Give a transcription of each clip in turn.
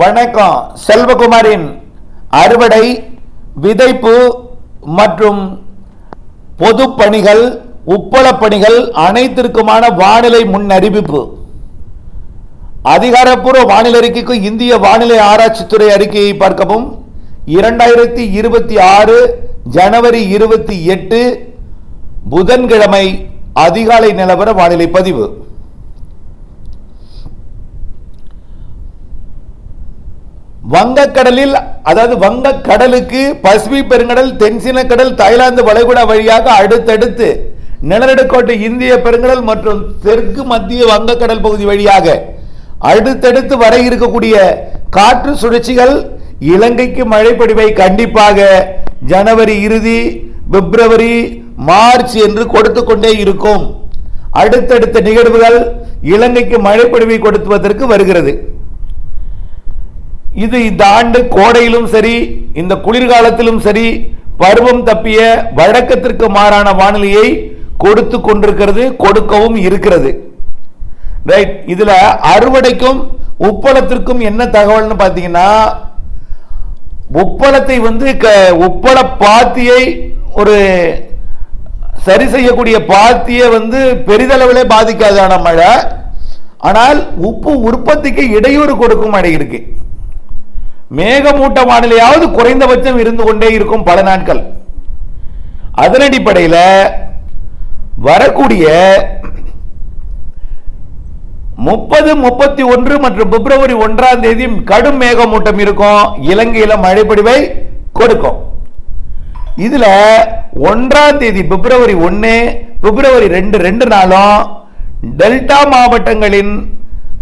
வணக்கம். செல்வகுமாரின் அறுவடை விதைப்பு மற்றும் பொது பணிகள் உப்பள பணிகள் அனைத்திற்குமான வானிலை முன்னறிவிப்பு. அதிகாரப்பூர்வ வானிலை அறிக்கைக்கு இந்திய வானிலை ஆராய்ச்சித்துறை அறிக்கையை பார்க்கவும். இரண்டாயிரத்தி இருபத்தி ஆறு ஜனவரி இருபத்தி எட்டு புதன்கிழமை அதிகாலை நிலவர வானிலை பதிவு. வங்கக்கடலில் அதாவது வங்கக்கடலுக்கு பசிபிக் பெருங்கடல் தென்சீன கடல் தாய்லாந்து வளைகுடா வழியாக அடுத்தடுத்து நிலநடுக்கோட்டை இந்திய பெருங்கடல் மற்றும் தெற்கு மத்திய வங்கக்கடல் பகுதி வழியாக அடுத்தடுத்து வர இருக்கக்கூடிய காற்று சுழற்சிகள் இலங்கைக்கு மழை கண்டிப்பாக ஜனவரி இறுதி பிப்ரவரி மார்ச் என்று கொடுத்து கொண்டே இருக்கும். அடுத்தடுத்த நிகழ்வுகள் இலங்கைக்கு மழை கொடுத்துவதற்கு வருகிறது. இது இந்த ஆண்டு கோடையிலும் சரி இந்த குளிர்காலத்திலும் சரி பருவம் தப்பிய வழக்கத்திற்கு மாறான வானிலையை கொடுத்து கொண்டிருக்கிறது கொடுக்கவும் இருக்கிறது. ரைட் இதுல அறுவடைக்கும் உப்பளத்திற்கும் என்ன தகவல்னு பார்த்தீங்கன்னா உப்பளத்தை வந்து க- உப்பள பாத்தியை ஒரு சரி செய்யக்கூடிய பாத்தியை வந்து பெரிதளவிலே பாதிக்காதான மழை. ஆனால் உப்பு உற்பத்திக்கு இடையூறு கொடுக்கும் மழை இருக்குது மேகமூட்ட வானிலையாவது குறைந்தபட்சம் இருந்து கொண்டே இருக்கும் பல நாட்கள். அதன் அடிப்படையில் வரக்கூடிய முப்பது முப்பத்தி ஒன்று மற்றும் பிப்ரவரி ஒன்றாம் தேதி கடும் மேகமூட்டம் இருக்கும். இலங்கையில் மழைப்பொழிவை கொடுக்கும். இதில் ஒன்றாம் தேதி பிப்ரவரி ஒன்று பிப்ரவரி ரெண்டு ரெண்டு நாளும் டெல்டா மாவட்டங்களின்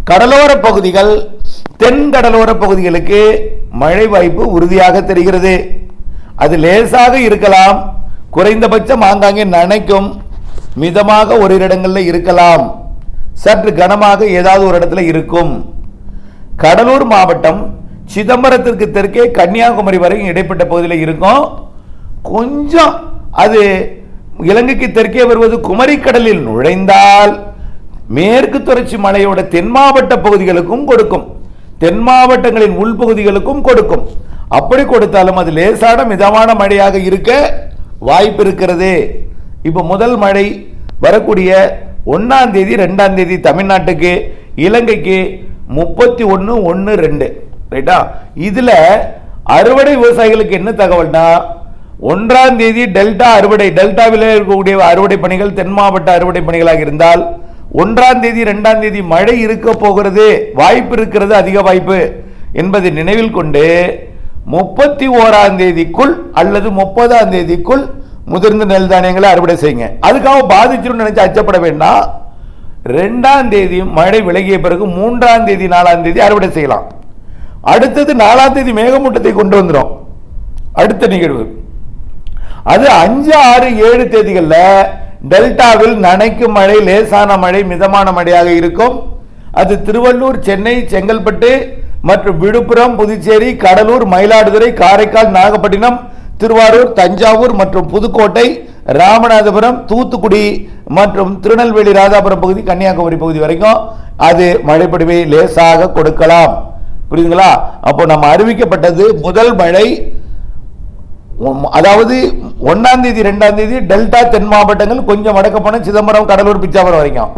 கடலோர பகுதிகள் தென் கடலோர பகுதிகளுக்கு மழை வாய்ப்பு உறுதியாக தெரிகிறது. அது லேசாக இருக்கலாம் குறைந்தபட்சம் ஆங்காங்கே நனைக்கும் மிதமாக ஒரு இடங்களில் இருக்கலாம். சற்று கனமாக ஏதாவது ஒரு இடத்துல இருக்கும். கடலூர் மாவட்டம் சிதம்பரத்திற்கு தெற்கே கன்னியாகுமரி வரைக்கும் இடைப்பட்ட பகுதியில் இருக்கும். கொஞ்சம் அது இலங்கைக்கு தெற்கே வருவது குமரிக்கடலில் நுழைந்தால் மேற்கு தொடர்ச்சி மலையோட தென் மாவட்ட பகுதிகளுக்கும் கொடுக்கும். தென் மாவட்டங்களின் உள்பகுதிகளுக்கும் கொடுக்கும். அப்படி கொடுத்தாலும் அது லேசான மிதமான மழையாக இருக்க வாய்ப்பு இருக்கிறது. இப்போ முதல் மழை வரக்கூடிய ஒன்றாம் தேதி ரெண்டாம் தேதி தமிழ்நாட்டுக்கு இலங்கைக்கு முப்பத்தி ஒன்று ஒன்று ரெண்டு. ரைட்டா? இதில் அறுவடை விவசாயிகளுக்கு என்ன தகவல்னா ஒன்றாம் தேதி டெல்டா அறுவடை டெல்டாவில் இருக்கக்கூடிய அறுவடை பணிகள் தென் மாவட்ட அறுவடை பணிகளாக இருந்தால் ஒன்றாம் தேதி ரெண்டாம் தேதி மழை இருக்க போகிறது. வாய்ப்பு இருக்கிறது அதிக வாய்ப்பு. என்பதை நினைவில் கொண்டு முப்பத்தி ஓராம் தேதிக்குள் அல்லது முப்பதாம் தேதிக்குள் முதிர்ந்த நெல் தானியங்களை அறுவடை செய்யுங்க. அதுக்காக பாதிச்சிரும் நினைச்சு அச்சப்பட வேண்டாம் ரெண்டாம் தேதி மழை விலகிய பிறகு மூன்றாம் தேதி நாலாம் தேதி அறுவடை செய்யலாம். அடுத்தது நாலாம் தேதி மேகமூட்டத்தை கொண்டு வந்துடும் அடுத்த நிகழ்வு. அது அஞ்சு ஆறு ஏழு தேதிகளில் டெல்டாவில் நனைக்கும் மழை லேசான மழை மிதமான மழையாக இருக்கும். அது திருவள்ளூர் சென்னை செங்கல்பட்டு மற்றும் விழுப்புரம் புதுச்சேரி கடலூர் மயிலாடுதுறை காரைக்கால் நாகப்பட்டினம் திருவாரூர் தஞ்சாவூர் மற்றும் புதுக்கோட்டை ராமநாதபுரம் தூத்துக்குடி மற்றும் திருநெல்வேலி ராதாபுரம் பகுதி கன்னியாகுமரி பகுதி வரைக்கும் அது மழைப்பொழிவை லேசாக கொடுக்கலாம். புரியுதுங்களா? அப்போ நம்ம அறிவிக்கப்பட்டது முதல் மழை அதாவது ஒன்றாம் தேதி ரெண்டாம் தேதி டெல்டா தென் மாவட்டங்கள் கொஞ்சம் வடக்க போன சிதம்பரம் கடலூர் பிச்சாவரம் வரைக்கும்.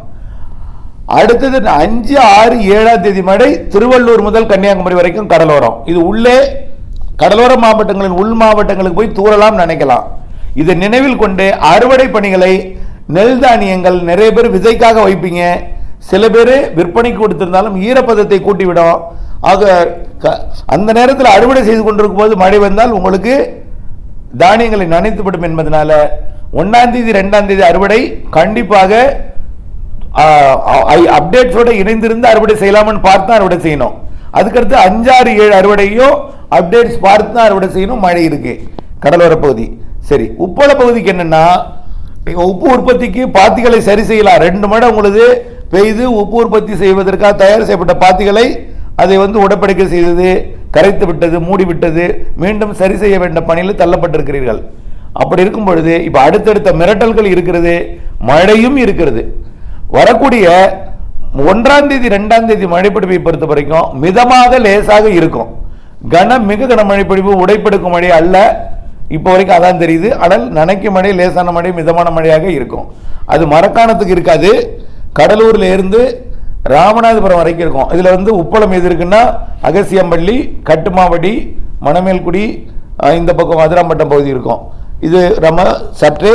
அடுத்தது அஞ்சு ஆறு ஏழாம் தேதி மழை திருவள்ளூர் முதல் கன்னியாகுமரி வரைக்கும் கடலோரம். இது உள்ளே கடலோர மாவட்டங்களின் உள் மாவட்டங்களுக்கு போய் தூரலாம் நினைக்கலாம். இதை நினைவில் கொண்டு அறுவடை பணிகளை நெல் தானியங்கள் நிறைய பேர் விதைக்காக வைப்பீங்க. சில பேர் விற்பனைக்கு கொடுத்திருந்தாலும் ஈரப்பதத்தை கூட்டிவிடும். ஆக க- அந்த நேரத்தில் அறுவடை செய்து கொண்டிருக்கும் போது மழை வந்தால் உங்களுக்கு தானியங்களை நனைத்துவிடும் என்பதனால ஒன்னாம் தேதி ரெண்டாம் தேதி அறுவடை கண்டிப்பாக அப்டேட்ஸோட இணைந்திருந்து அறுவடை செய்யலாம்னு பார்த்து தான் அறுவடை செய்யணும். அதுக்கடுத்து அஞ்சாறு ஏழு அறுவடையும் அப்டேட்ஸ் பார்த்து தான் அறுவடை செய்யணும். மழை இருக்கு. கடலோர பகுதி. சரி உப்பள பகுதிக்கு என்னன்னா உப்பு உற்பத்திக்கு பாத்திகளை சரி செய்யலாம். ரெண்டு மடம் உங்களுது பெய்து உப்பு உற்பத்தி செய்வதற்காக தயார் செய்யப்பட்ட பாத்திகளை அதை வந்து உடப்படிக்கை செய்தது. கரைத்து விட்டது மூடி விட்டது மீண்டும் சரி செய்ய வேண்டிய பணியில் தள்ளப்பட்டிருக்கிறீர்கள். அப்படி இருக்கும் பொழுது இப்போ அடுத்தடுத்த மிரட்டல்கள் இருக்கிறது மழையும் இருக்கிறது. வரக்கூடிய ஒன்றாம் தேதி ரெண்டாம் தேதி மழைப்பிடிப்பை பொறுத்த வரைக்கும் மிதமாக லேசாக இருக்கும். கன மிக கன மழைப்பிடிப்பு உடைப்பெடுக்கும் மழை அல்ல. இப்போ வரைக்கும் அதான் தெரியுது. ஆனால் நனைக்கும் மழை லேசான மழை மிதமான மழையாக இருக்கும். அது மரக்காணத்துக்கு இருக்காது. கடலூர்ல இருந்து ராமநாதபுரம் வரைக்கும் இருக்கும். இதில் வந்து உப்பளம் எது இருக்குன்னா அகசியம்பள்ளி கட்டுமாவடி மணமேல்குடி இந்த பக்கம் அதிராம்பட்டம் பகுதி இருக்கும். இது நம்ம சற்றே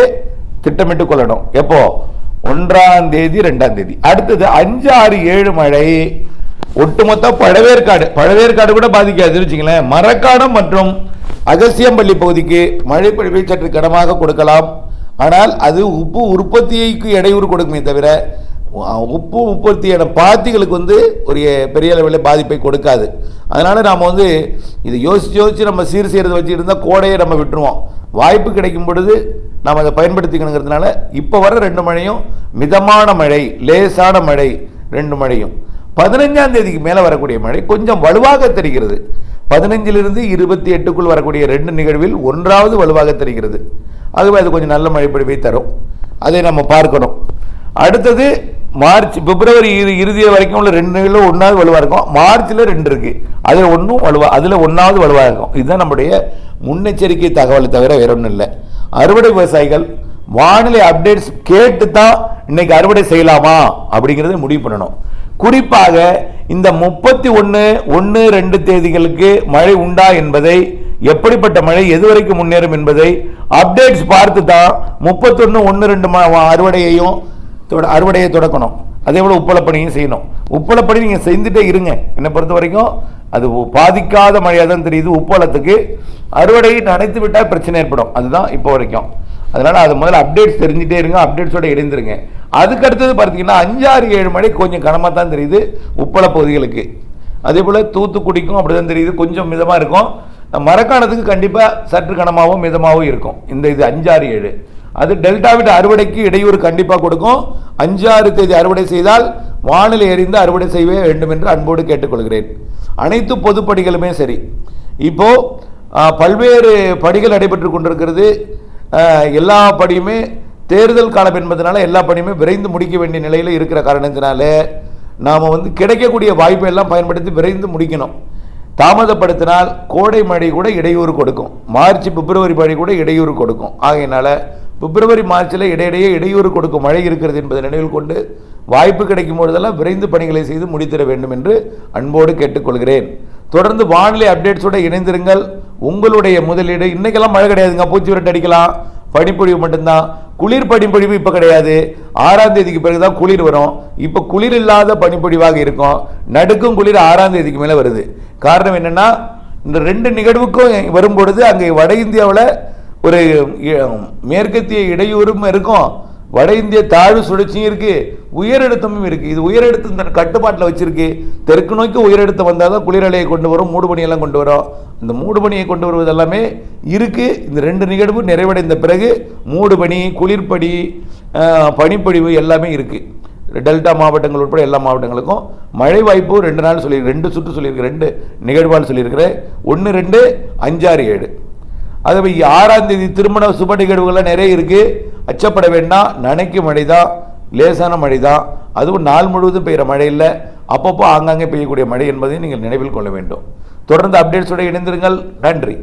திட்டமிட்டு கொள்ளணும். எப்போ? ஒன்றாம் தேதி ரெண்டாம் தேதி. அடுத்தது அஞ்சு ஆறு ஏழு மழை. ஒட்டுமொத்த பழவேற்காடு. பழவேற்காடு கூட பாதிக்காது வச்சுங்களேன் மரக்காடம் மற்றும் அகசியம்பள்ளி பகுதிக்கு மழை பொழிவை சற்று கனமாக கொடுக்கலாம். ஆனால் அது உப்பு உற்பத்திக்கு இடையூறு கொடுக்குமே தவிர உப்பு உற்பத்தியான பாத்திகளுக்கு வந்து ஒரு பெரிய அளவில் பாதிப்பை கொடுக்காது. அதனால் நாம் வந்து இதை யோசித்து யோசித்து நம்ம சீர் செய்கிறத வச்சு இருந்தால் கோடையை நம்ம விட்டுருவோம். வாய்ப்பு கிடைக்கும் பொழுது நாம் அதை பயன்படுத்திக்கணுங்கிறதுனால இப்போ வர ரெண்டு மழையும் மிதமான மழை லேசான மழை ரெண்டு மழையும். பதினஞ்சாம் தேதிக்கு மேலே வரக்கூடிய மழை கொஞ்சம் வலுவாக தெரிகிறது. பதினஞ்சிலிருந்து இருபத்தி எட்டுக்குள் வரக்கூடிய ரெண்டு நிகழ்வில் ஒன்றாவது வலுவாக தெரிகிறது. ஆகவே அது கொஞ்சம் நல்ல மழை பொழிவை தரும். அதை நம்ம பார்க்கணும். அடுத்தது மார்ச் பிப்ரவரி இறு- இறுதி வரைக்கும் உள்ள ரெண்டு நிலையில் ஒன்றாவது வலுவாக இருக்கும். மார்ச்சில் ரெண்டு இருக்குது அதில் ஒன்றும் வலுவா அதில் ஒன்றாவது வலுவாக இருக்கும். இதுதான் நம்முடைய முன்னெச்சரிக்கை தகவலை தவிர வேற ஒன்றும் இல்லை. அறுவடை விவசாயிகள் வானிலை அப்டேட்ஸ் கேட்டு தான் இன்னைக்கு அறுவடை செய்யலாமா அப்படிங்கிறத முடிவு பண்ணணும். குறிப்பாக இந்த முப்பத்தி ஒன்று ஒன்று ரெண்டு தேதிகளுக்கு மழை உண்டா என்பதை எப்படிப்பட்ட மழை எதுவரைக்கும் முன்னேறும் என்பதை அப்டேட்ஸ் பார்த்து தான் முப்பத்தொன்று ஒன்று ரெண்டு அறுவடையையும் அறுவடையை தொடக்கணும். அதே போல் உப்பளப்பணியும் செய்யணும். உப்பளப்பணி நீங்கள் செஞ்சுட்டே இருங்க. என்னை பொறுத்த வரைக்கும் அது பாதிக்காத மழையாக தான் தெரியுது உப்பளத்துக்கு. அறுவடையை நனைத்து விட்டால் பிரச்சனை ஏற்படும். அதுதான் இப்போ வரைக்கும். அதனால் அது முதல்ல அப்டேட்ஸ் தெரிஞ்சுட்டே இருங்க. அப்டேட்ஸோட இணைந்துருங்க அதுக்கு அடுத்தது பார்த்தீங்கன்னா அஞ்சாறு ஏழு மழை கொஞ்சம் கனமாக தான் தெரியுது உப்பள பகுதிகளுக்கு. அதே போல் தூத்துக்குடிக்கும் அப்படி தான் தெரியுது. கொஞ்சம் மிதமாக இருக்கும். மரக்காணத்துக்கு கண்டிப்பாக சற்று கனமாகவும் மிதமாகவும் இருக்கும். இந்த இது அஞ்சாறு ஏழு. அது டெல்டா விட்டு அறுவடைக்கு இடையூறு கண்டிப்பாக கொடுக்கும். அஞ்சாறு தேதி அறுவடை செய்தால் வானிலை எறிந்து அறுவடை செய்ய வேண்டும் என்று அன்போடு கேட்டுக்கொள்கிறேன். அனைத்து பொதுப்பணிகளுமே சரி. இப்போ பல்வேறு படிகள் நடைபெற்று கொண்டிருக்கிறது. எல்லா படியுமே தேர்தல் காலம் என்பதனால எல்லா பணியுமே விரைந்து முடிக்க வேண்டிய நிலையில் இருக்கிற காரணத்தினால நாம் வந்து கிடைக்கக்கூடிய வாய்ப்பை எல்லாம் பயன்படுத்தி விரைந்து முடிக்கணும். தாமதப்படுத்தினால் கோடை மழை கூட இடையூறு கொடுக்கும். மார்ச் பிப்ரவரி மழை கூட இடையூறு கொடுக்கும். ஆகையினால பிப்ரவரி மார்ச்சில் இடையிடையே இடையூறு கொடுக்கும் மழை இருக்கிறது என்பதை நினைவில் கொண்டு வாய்ப்பு கிடைக்கும் பொழுதெல்லாம் விரைந்து பணிகளை செய்து முடித்திட வேண்டும் என்று அன்போடு கேட்டுக்கொள்கிறேன். தொடர்ந்து வானிலை அப்டேட்ஸோட இணைந்திருங்கள். உங்களுடைய முதலீடு இன்னைக்கெல்லாம் மழை கிடையாதுங்க. பூச்சி விரட்டு அடிக்கலாம். பனிப்பொழிவு மட்டும்தான். குளிர் பனிப்பொழிவு இப்போ கிடையாது. ஆறாம் தேதிக்கு பிறகுதான் குளிர் வரும். இப்போ குளிர் இல்லாத பனிப்பொழிவாக இருக்கும். நடுக்கும் குளிர் ஆறாம் தேதிக்கு மேலே வருது. காரணம் என்னென்னா இந்த ரெண்டு நிகழ்வுக்கும் வரும்பொழுது அங்கே வட இந்தியாவில் ஒரு மேற்கத்திய இடையூறும் இருக்கும். வட இந்திய தாழ்வு சுழற்சியும் இருக்குது உயரழுத்தமும் இருக்குது இது உயரழுத்தம் தன் கட்டுப்பாட்டில் வச்சிருக்கு. தெற்கு நோக்கி உயரழுத்தம் வந்தால் தான் குளிரலையை கொண்டு வரும் மூடுபணியெல்லாம் கொண்டு வரும். இந்த மூடுபணியை கொண்டு வருவது எல்லாமே இருக்குது இந்த ரெண்டு நிகழ்வு நிறைவடைந்த பிறகு மூடுபனி குளிர்படி பனிப்பொழிவு எல்லாமே இருக்குது டெல்டா மாவட்டங்கள் உட்பட எல்லா மாவட்டங்களுக்கும். மழை வாய்ப்பு ரெண்டு நாள் சொல்லி ரெண்டு சுற்று சொல்லியிருக்கு. ரெண்டு நிகழ்வால் சொல்லியிருக்கிறேன். ஒன்று ரெண்டு அஞ்சாறு ஏழு. அதுவே ஆறாம் தேதி திருமண சுப நிகழ்வுகள்லாம் நிறைய இருக்குது அச்சப்பட வேண்டாம். நனைக்கும் மழை தான் லேசான மழை தான் அதுவும் நாள் முழுவதும் பெய்கிற மழை இல்லை. அப்பப்போ ஆங்காங்கே பெய்யக்கூடிய மழை என்பதை நீங்கள் நினைவில் கொள்ள வேண்டும். தொடர்ந்து அப்டேட்ஸோடு இணைந்திருங்கள். நன்றி.